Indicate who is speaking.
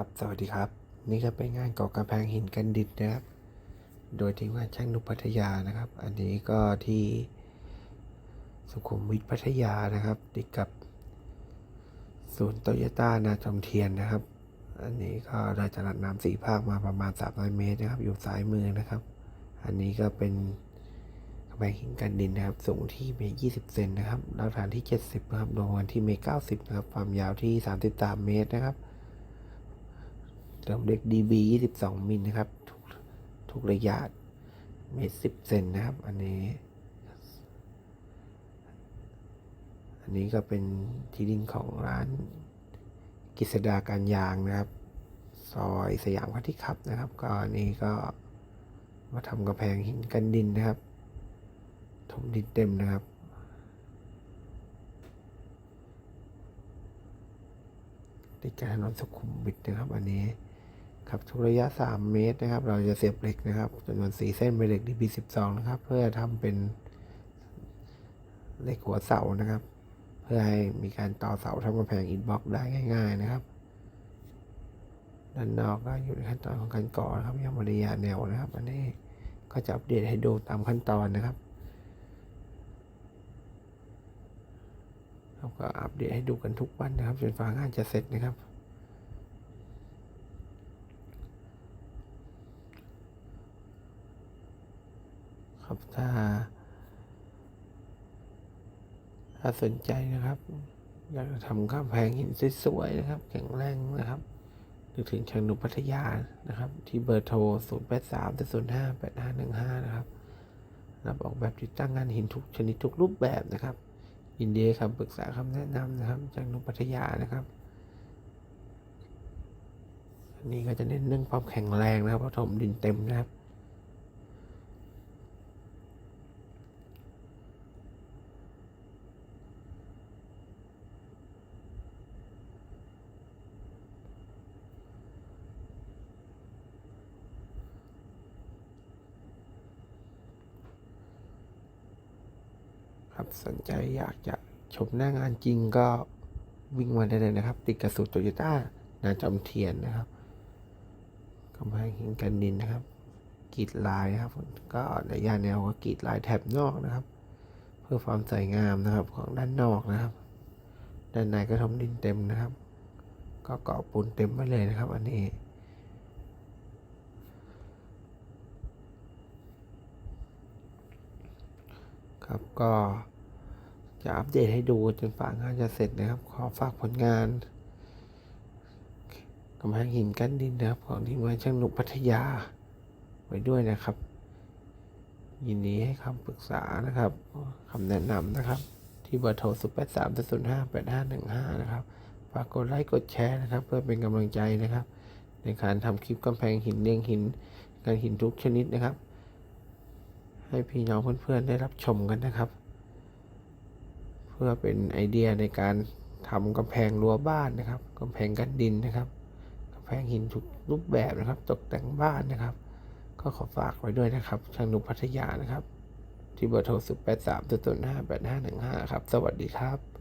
Speaker 1: ครับ สวัสดีครับ นี่ก็เป็นงานก่อกำแพงหินกันดินนะครับ โดยทีมงานช่างนุพัทยานะครับ อันนี้ก็ที่สุขุมวิทพัทยานะครับติดกับศูนย์โตโยต้านาจอมเทียนนะครับ อันนี้ก็ได้จรัดน้ำสี่ภาคมาประมาณ300เมตรนะครับ อยู่ซ้ายมือนะครับ อันนี้ก็เป็นกำแพงหินกันดินนะครับ สูงที่เมตร20 เซนนะครับรากฐานที่ 70นะครับรวมกันที่เมตร90นะครับ ความยาวที่ 33 เมตรนะครับ เติมเด็ก DB 22 มิลนะครับ ทุกทุกระยะเมตร10เซนนะครับ อันนี้ อันนี้ก็เป็นที่ดินของร้านกิษดาการยางนะครับ ซอยสยามพัทธิขับนะครับ ก็อันนี้ก็มาทำกระแพงหินกันดินนะครับ ถมดินเต็มนะครับติดกับถนนสุขุมวิทนะครับ อันนี้ ครับทุกระยะ 3 เมตรนะครับ เราจะเสียบเหล็กนะครับจำนวน4เส้นเป็นเหล็ก DB12 นะครับ เพื่อทำเป็นเหล็กหัวเสานะครับ เพื่อให้มีการต่อเสาทำกำแพงอินบ็อกได้ง่าย ๆนะครับ ด้านนอกก็อยู่ในขั้นตอนของการก่อนะครับยังไม่ได้ยาแนวนะครับ อันนี้ก็จะอัปเดตให้ดูตามขั้นตอนนะครับเราก็อัปเดตให้ดูกันทุกวันนะครับจนฟ้างานจะเสร็จนะครับ ครับถ้า ถ้าสนใจนะครับ อยากจะทำกำแพงหินสวยๆนะครับ แข็งแรงนะครับนึกถึงช่างหนุพัทยานะครับ ที่เบอร์โทร 0 8 3 0 5 8 5 1 5 นะครับรับออกแบบติดตั้งงานหินทุกชนิดทุกรูปแบบนะครับยินดีให้คำปรึกษาคำแนะนำนะครับ จากนุพัทยานะครับอันนี้ก็จะเน้นเรื่องความแข็งแรงนะครับเพราะถมดินเต็มนะครับ สนใจอยากจะชมหน้างานจริงก็วิ่งมาได้เลยนะครับ ติดกับสูตรโตโยต้านาจอมเทียนนะครับกำแพงหินกันดินนะครับกรีดลายนะครับ ก็ในย่านแนวก็กรีดลายแถบนอกนะครับ เพื่อความสวยงามนะครับของด้านนอกนะครับ ด้านในก็ทมดินเต็มนะครับ ก็เกาะปูนเต็มไว้เลยนะครับ อันนี้ครับก็ จะอัปเดตให้ดูจนฝางานจะเสร็จนะครับ ขอฝากผลงานกำแพงหินกั้นดินนะครับ ของทีมงานช่างหนุกพัทยา ไว้ด้วยนะครับ ยินดีให้คำปรึกษานะครับคำแนะนำนะครับ ที่เบอร์โทร0 8 3 0 5 8 5 1 5 นะครับฝากกดไลค์กดแชร์นะครับ เพื่อเป็นกำลังใจนะครับ ในการทำคลิปกำแพงหินเรียงหินการหินทุกชนิดนะครับ ให้พี่น้องเพื่อนๆได้รับชมกันนะครับ พื่อเป็นไอเดียในการทำกำแพงรั้วบ้านนะครับกำแพงกันดินนะครับกำแพงหินทุกรูปแบบนะครับ ตกแต่งบ้านนะครับ ก็ขอฝากไว้ด้วยนะครับช่างนุพัทยานะครับ ที่เบอร์โทร 0 8 3 0 5 8 5 1 5 ครับ สวัสดีครับ